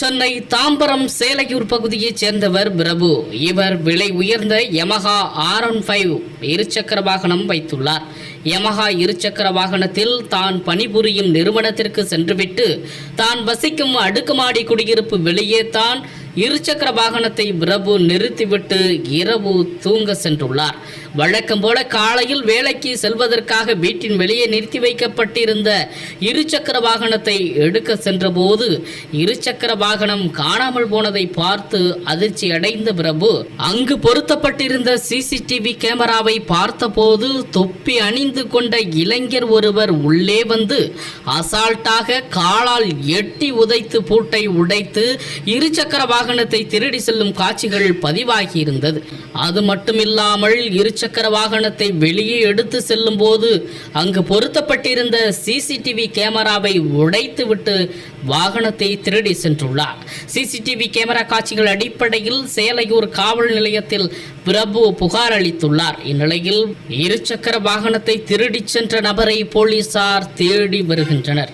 சென்னை தாம்பரம் சேலையூர் பகுதியைச் சேர்ந்தவர் பிரபு. இவர் விலை உயர்ந்த யமஹா ஆர் ஒன் ஃபைவ் இருசக்கர வாகனம் வைத்துள்ளார். யமஹா இருசக்கர வாகனத்தில் தான் பணிபுரியும் நிறுவனத்திற்கு சென்றுவிட்டு தான் வசிக்கும் அடுக்குமாடி குடியிருப்பு வெளியே தான் இருசக்கர வாகனத்தை பிரபு நிறுத்திவிட்டு இரவு தூங்க சென்றுள்ளார். வழக்கம் போல காலையில் வேலைக்கு செல்வதற்காக வீட்டின் வெளியே நிறுத்தி வைக்கப்பட்டிருந்த இருசக்கர வாகனத்தை எடுக்க சென்றபோது இருசக்கர வாகனம் காணாமல் போனதை பார்த்து அதிர்ச்சி அடைந்த பிரபு அங்கு பொருத்தப்பட்டிருந்த சிசிடிவி கேமராவை பார்த்தபோது தொப்பி அணிந்து கொண்ட இளைஞர் ஒருவர் உள்ளே வந்து அசால்ட்டாக காலால் எட்டி உதைத்து பூட்டை உடைத்து இருசக்கர வாகனத்தை திருடி செல்லும் காட்சிகள் பதிவாகியிருந்தது. அது மட்டுமில்லாமல் இருசக்கர வாகனத்தை வெளியே எடுத்து செல்லும் போது அங்கு பொருத்தப்பட்டிருந்த சிசிடிவி கேமராவை உடைத்துவிட்டு வாகனத்தை திருடி சென்றுள்ளார். சிசிடிவி கேமரா காட்சிகள் அடிப்படையில் சேலையூர் காவல் நிலையத்தில் பிரபு புகார் அளித்துள்ளார். இந்நிலையில் இருசக்கர வாகனத்தை திருடிச் சென்ற நபரை போலீசார் தேடி வருகின்றனர்.